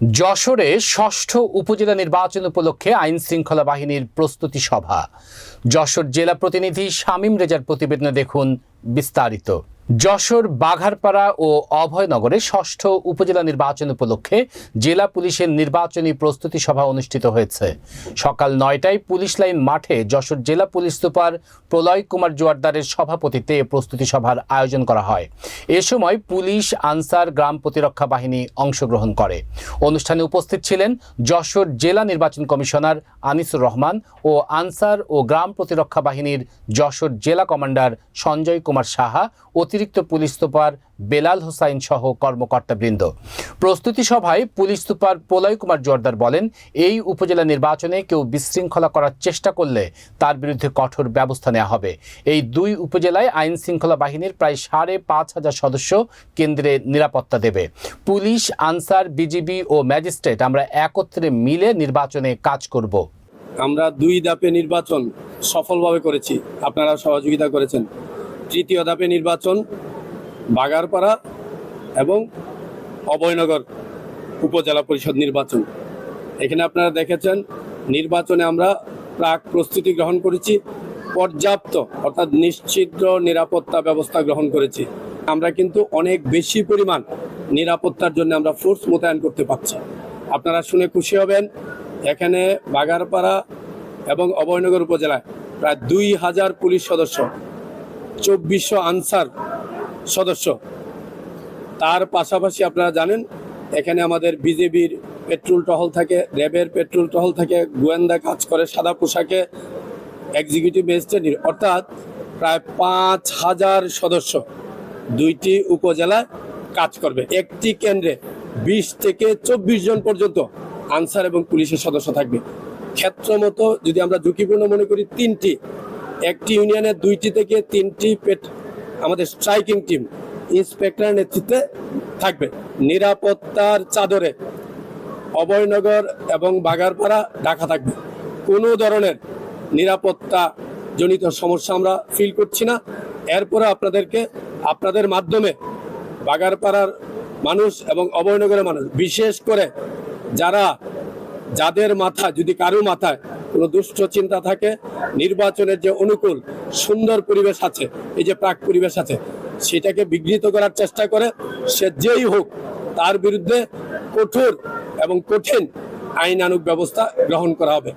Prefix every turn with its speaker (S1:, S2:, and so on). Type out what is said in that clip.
S1: যশোরে ষষ্ঠ উপজেলা নির্বাচন উপলক্ষে আইন শৃঙ্খলা বাহিনীর প্রস্তুতি সভা। যশোর জেলা প্রতিনিধি শামীম রেজার প্রতিবেদনে দেখুন বিস্তারিত। যশোর, বাঘারপাড়া ও অভয়নগরে ষষ্ঠ উপজেলা নির্বাচন উপলক্ষে জেলা পুলিশের নির্বাচনী প্রস্তুতি সভা অনুষ্ঠিত হয়েছে। সকাল নয়টায় পুলিশ লাইন মাঠে যশোর জেলা পুলিশ সুপার প্রলয় কুমার জোয়ারদারের সভাপতিত্বে প্রস্তুতি সভার আয়োজন করা হয়। এ সময় পুলিশ, আনসার, গ্রাম প্রতিরক্ষা বাহিনী অংশগ্রহণ করে। অনুষ্ঠানে উপস্থিত ছিলেন যশোর জেলা নির্বাচন কমিশনার আনিসুর রহমান ও আনসার ও গ্রাম প্রতিরক্ষা বাহিনীর যশোর জেলা কমান্ডার সঞ্জয় কুমার সাহা অতিরিক্ত পুলিশ সুপার বেলাল হোসাইন সহ কর্মকর্তাবৃন্দ। প্রস্তুতি সভায় পুলিশ সুপার প্রলয় কুমার জোয়ারদার বলেন, এই উপজেলা নির্বাচনে কেউ বিশৃঙ্খলা করার চেষ্টা করলে তার বিরুদ্ধে কঠোর ব্যবস্থা নেওয়া হবে। এই দুই উপজেলায় আইন শৃঙ্খলা বাহিনীর প্রায় সাড়ে পাঁচ হাজার সদস্য কেন্দ্রে নিরাপত্তা দেবে। পুলিশ, আনসার, বিজিবি ও ম্যাজিস্ট্রেট আমরা একত্রে মিলে নির্বাচনে কাজ করব।
S2: আমরা দুই ধাপে নির্বাচন সফলভাবে করেছি। আপনারা সহযোগিতা করেছেন। তৃতীয় ধাপে নির্বাচন, বাগারপাড়া এবং অভয়নগর উপজেলা পরিষদ নির্বাচন। এখানে আপনারা দেখেছেন, নির্বাচনে আমরা প্রাক প্রস্তুতি গ্রহণ করেছি, পর্যাপ্ত অর্থাৎ নিশ্চিত নিরাপত্তা ব্যবস্থা গ্রহণ করেছি। আমরা কিন্তু অনেক বেশি পরিমাণ নিরাপত্তার জন্য আমরা ফোর্স মোতায়েন করতে পারছি। আপনারা শুনে খুশি হবেন, এখানে বাগারপাড়া এবং অভয়নগর উপজেলায় প্রায় দুই হাজার পুলিশ সদস্য চব্বিশশো আনসার সদস্য। তার পাশাপাশি আপনারা জানেন, এখানে আমাদের বিজেপির পেট্রোল টহল থাকে, র্যাবের পেট্রোল টহল থাকে, গোয়েন্দা কাজ করে, সাদা পোশাকে এক্সিকিউটিভ ম্যাজিস্ট্রেট অর্থাৎ প্রায় পাঁচ হাজার সদস্য দুইটি উপজেলায় কাজ করবে। একটি কেন্দ্রে বিশ থেকে চব্বিশ জন পর্যন্ত আনসার এবং পুলিশের সদস্য থাকবে। ক্ষেত্র মতো যদি আমরা ঝুঁকিপূর্ণ মনে করি, তিনটি একটি ইউনিয়নের দুইটি থেকে তিনটি পেট আমাদের স্ট্রাইকিং টিম ইন্সপেক্টরের নেতৃত্বে থাকবে। নিরাপত্তার চাদরে অভয়নগর এবং বাগারপাড়া ঢাকা থাকবে। কোনো ধরনের নিরাপত্তা জনিত সমস্যা আমরা ফিল করছি না। এরপরে আপনাদেরকে আপনাদের মাধ্যমে বাগারপাড়ার মানুষ এবং অভয়নগরের মানুষ, বিশেষ করে যারা যাদের মাথা যদি কারও মাথায় কোনো দুষ্ট চিন্তা থাকে, নির্বাচনের যে অনুকূল, সুন্দর পরিবেশ আছে, এই যে প্রাক পরিবেশ আছে, সেটাকে বিঘ্নিত করার চেষ্টা করে, সে যেই হোক, তার বিরুদ্ধে কঠোর এবং কঠিন আইনানুক ব্যবস্থা গ্রহণ করা হবে।